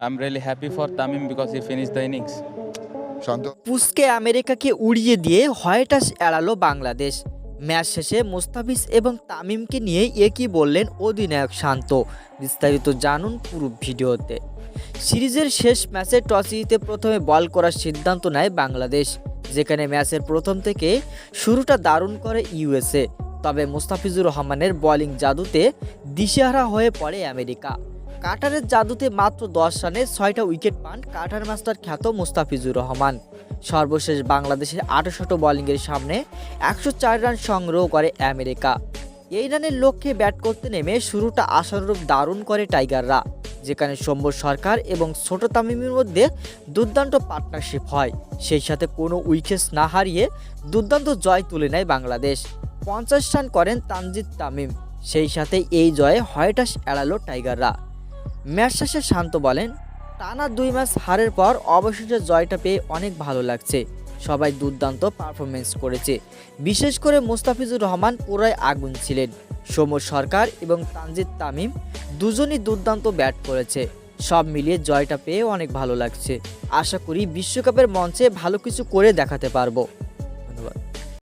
I'm really happy for Tamim because he finished the innings. শান্ত। পুসকে আমেরিকাকে উড়িয়ে দিয়ে white এড়ালো Bangladesh. Match শেষে মুস্তাফিজ এবং তামিমকে নিয়ে একই বললেন অধিনায়ক শান্ত। বিস্তারিত জানুন পুরো ভিডিওতে। সিরিজের শেষ ম্যাচে টস জিতে প্রথমে বল করার সিদ্ধান্ত নেয় বাংলাদেশ। যেখানে ম্যাচের প্রথম থেকে শুরুটা দারুণ করে ইউএসএ। তবে মুস্তাফিজুর রহমানের বোলিং জাদুতে দিশেহারা হয়ে পড়ে আমেরিকা। কাটারের জাদুতে মাত্র দশ রানে ছয়টা উইকেট পান কাটার মাস্টার খ্যাত মুস্তাফিজুর রহমান। সর্বশেষ বাংলাদেশের আঠাশোটো বোলিংয়ের সামনে একশো চার রান সংগ্রহ করে আমেরিকা। এই রানের লক্ষ্যে ব্যাট করতে নেমে শুরুটা আশানুরূপ দারুণ করে টাইগাররা, যেখানে শম্ভর সরকার এবং ছোট তামিমের মধ্যে দুর্দান্ত পার্টনারশিপ হয়। সেই সাথে কোনো উইকেটস না হারিয়ে দুর্দান্ত জয় তুলে নেয় বাংলাদেশ। পঞ্চাশ রান করেন তানজিদ তামিম, সেই সাথে এই জয়ে হয়টাস এড়ালো টাইগাররা। ম্যাচ শেষে শান্ত বলেন, টানা দুই ম্যাচ হারের পর অবশেষে জয়টা পেয়ে অনেক ভালো লাগছে। সবাই দুর্দান্ত পারফরমেন্স করেছে। বিশেষ করে মুস্তাফিজুর রহমান পুরাই আগুন ছিলেন। সৌম্য সরকার এবং তানজিদ তামিম দুজনই দুর্দান্ত ব্যাট করেছে। সব মিলিয়ে জয়টা পেয়ে অনেক ভালো লাগছে। আশা করি বিশ্বকাপের মঞ্চে ভালো কিছু করে দেখাতে পারব।